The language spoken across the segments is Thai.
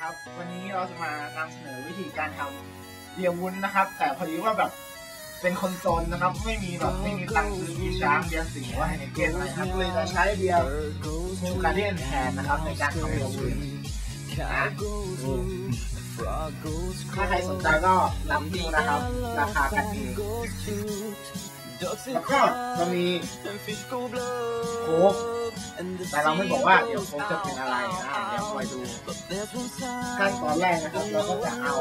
ครับ วันนี้เราจะมานำเสนอวิธีการทำเบียร์วุ้นนะครับ แต่พอดีว่าแบบเป็นคนจนนะครับ ไม่มีแบบไม่มีตังค์ซื้อเบียร์ช้างเบียร์สิงห์ว่าไฮเนเก้นนะครับเลยจะใช้เบียร์มูการเดียนแทนนะครับในการทำเบียร์วุ้นนะถ้าใครสนใจก็รับดูนะครับ ราคากันเองแล้วก็จะมีโค้ก แต่เราไม่บอกว่าเดี๋ยวโค้กจะเป็นอะไรนะเดี๋ยวคอยดูขั้นตอนแรกนะครับ เราก็จะเอา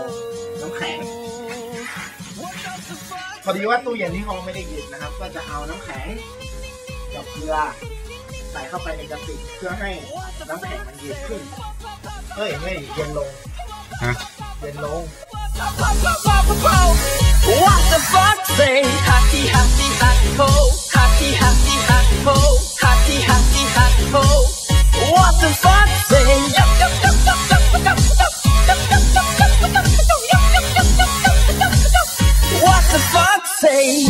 น้ำแข็งพอดีว่าตู้เย็นที่ห้องไม่ได้เย็นนะครับ ก็จะเอาน้ำแข็งกับเกลือใส่เข้าไปในกระติกเพื่อให้น้ำแข็งมันเย็นขึ้นเฮ้ยไม่เย็นลงฮะเย็นลง What the fuck say Happy happy happy ho Happy happy Happy say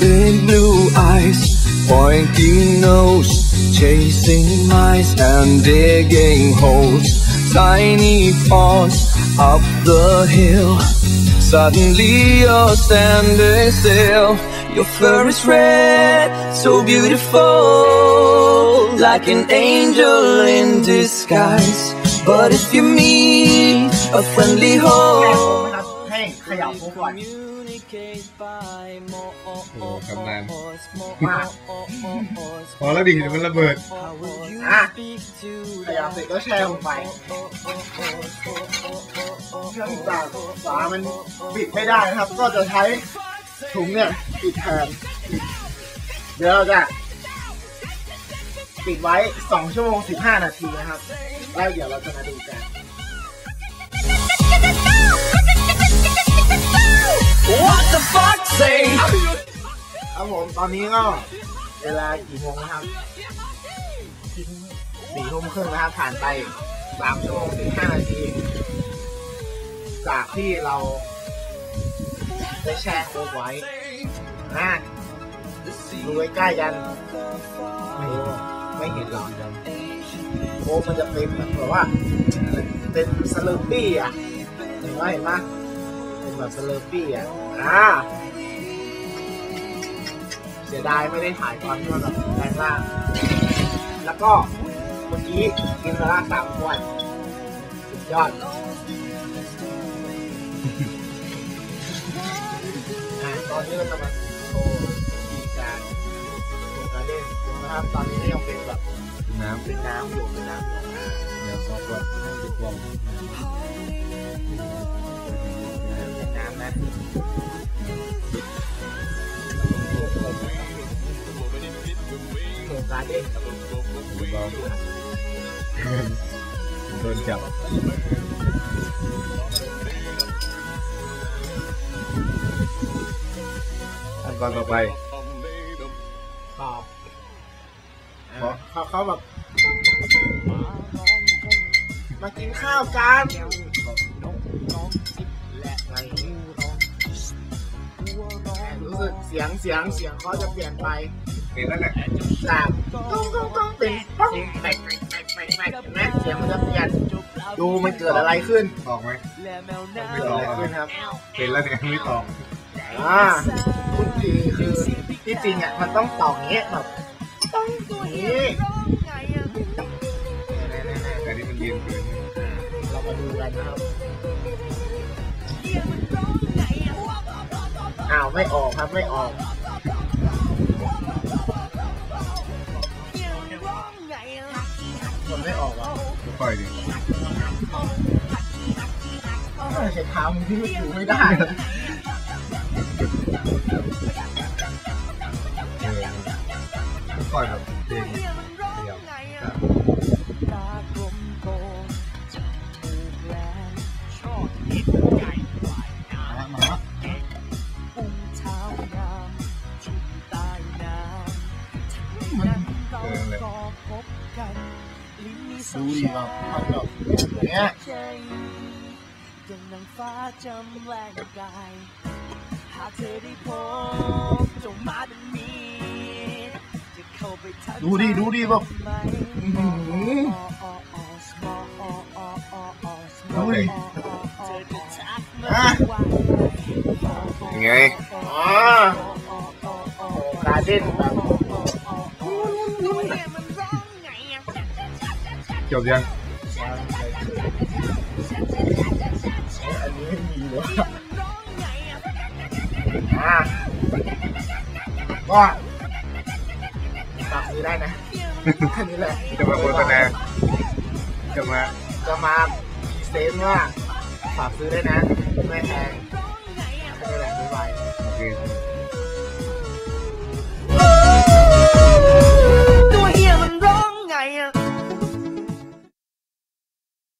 Big blue eyes, pointy nose Chasing mice and digging holes. Tiny paws up the hill. Suddenly you're standing still. Your fur is red, so beautiful. Like an angel in disguise. But if you meet a friendly hole นะครับให้เขย่าโค้กก่อน Communicate by more โอ้โหกำนันมาพอแล้วดิเดี๋ยวมันระเบิดอะเขย่าเสร็จก็แช่ลงไปเครื่องจากฝามันปิดไม่ได้นะครับ ก็จะใช้ถุงเนี่ยปิดแทนเดี๋ยวเราจะปิดไว้ 2 ชั่วโมง 15 นาทีนะครับ แล้วเดี๋ยวเราจะมาดูกัน ครับผมตอนนี้ก็เวลากี่โมงนะครับสี่ทุ่มครึ่งนะครับผ่านไปสามชั่วโมงสิบห้านาที จากที่เราได้แช่โค้กไว้นะดูใกล้ๆกัน ไม่ไม่เห็นหรอกโค้กมันจะเป็นเหมือนแบบว่า เป็นสลอร์ปี้อะเห็นไหมเห็นไหมเป็นแบบสลอร์ปี้อะอ่า เสียดายไม่ได้ถ่ายตอนที่มันแบบแรงล่างแล้วก็เมื่อกี้กินมาละสามขวดสุดยอดอะตอนนี้เราจะมาโชว์การโชว์การเล่นนะครับตอนนี้ก็ยังเป็นแบบน้เป็นน้ำอยู่เป็นน้ำอยู่อะเดี๋ยวก็กดให้ดูกลมเป็นน้ำนะ tôn trọng anh coi vào bài khó khó khó mà มากินข้าวกัน สึกเสียงเสียงเสียงเขาจะเปลี่ยนไปเป็นแล้วแหละจากต้องต้องต้องเป็นป๊อกแตกแตกแตกแตกแตกเห็นไหมเสียงมันจะเปลี่ยนดูมันเกิดอะไรขึ้นตอกไหมเกิดอะไรขึ้นครับเป็นแล้วเนี่ยไม่ตอกอ่าคุณทีคือที่จริงอะมันต้องต่ออย่างเงี้ยแบบต้องอย่างนี้แต่นี่มันเย็นเกินเรามาดูกันนะครับอ้าว ไม่ออกครับไม่ออกมันไม่ออกอะก็ปล่อยดิใช้เท้ามึงที่ไม่ถูไม่ได้เออก็ปล่อยแบบเพลง Xui vào hoạt động nhé Từng nắng phá châm lan cài Hạ thế đi phố Trong má đừng mi Đu đi, đu đi không? Ừ. Đu đi. À. Nghe. À Cá đen พบจงมาดังนี้จะเข้าไปทักดูดิดูดิแบบไหมอื้อหืออ๋ออ๋ออ๋อ small อ๋ออ๋ออ๋ออ๋อ small อุ้ยอะยังไงอ๋อโอ้การเด่นแบบจบยังอันนี้ไม่มีเลยอะก็ฝากซื้อได้นะแค่นี้แหละจะมาโฆษณาจะมาจะมาพรีเซนต์ว่าฝากซื้อได้นะไม่แพงแค่นี้แหละบ๊ายบายโอเค